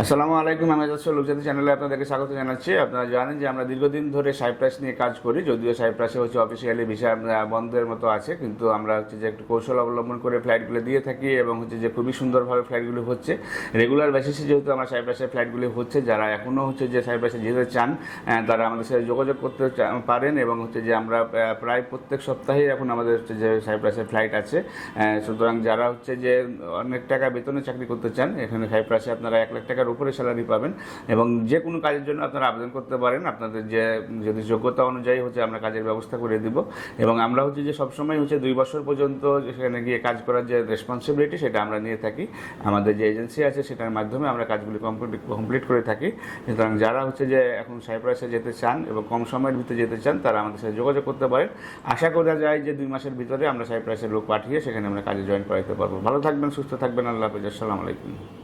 আসসালামু আলাইকুম, আমি যাচ্ছি লোকজাতি চ্যানেলে আপনাদেরকে স্বাগত জানাচ্ছি। আপনারা জানেন যে আমরা দীর্ঘদিন ধরে সাইপ্রাস নিয়ে কাজ করি, যদিও সাইপ্রাসে হচ্ছে অফিসিয়ালি ভিসা বন্ধের মতো আছে, কিন্তু আমরা হচ্ছে যে একটু কৌশল অবলম্বন করে ফ্লাইটগুলো দিয়ে থাকি এবং হচ্ছে যে খুবই সুন্দরভাবে ফ্লাইটগুলো হচ্ছে। রেগুলার বেসিসে যেহেতু আমার সাইপ্রাসের ফ্লাইটগুলি হচ্ছে, যারা এখনও হচ্ছে যে সাইপ্রাসে যেতে চান তারা আমাদের সাথে যোগাযোগ করতে পারেন এবং হচ্ছে যে আমরা প্রায় প্রত্যেক সপ্তাহেই এখন আমাদের হচ্ছে যে সাইপ্রাসের ফ্লাইট আছে। সুতরাং যারা হচ্ছে যে অনেক টাকা বেতনে চাকরি করতে চান, এখানে সাইপ্রাসে আপনারা এক লাখ টাকার উপরে স্যালারি পাবেন এবং যে কোনো কাজের জন্য আপনারা আবেদন করতে পারেন। আপনাদের যে, যদি যোগ্যতা অনুযায়ী হচ্ছে আমরা কাজের ব্যবস্থা করে দিব। এবং আমরা হচ্ছে যে সবসময় হচ্ছে দুই বছর পর্যন্ত সেখানে গিয়ে কাজ করার যে রেসপন্সিবিলিটি সেটা আমরা নিয়ে থাকি। আমাদের যে এজেন্সি আছে সেটার মাধ্যমে আমরা কাজগুলি কমপ্লিট কমপ্লিট করে থাকি। সুতরাং যারা হচ্ছে যে এখন সাইপ্রাসে যেতে চান এবং কম সময়ের ভিতরে যেতে চান, তারা আমাদের সাথে যোগাযোগ করতে পারেন। আশা করা যায় যে দুই মাসের ভিতরে আমরা সাইপ্রাসের লোক পাঠিয়ে সেখানে আমরা কাজে জয়েন করাতে পারব। ভালো থাকবেন, সুস্থ থাকবেন। আল্লাহ হাফিজ। আসসালামু আলাইকুম।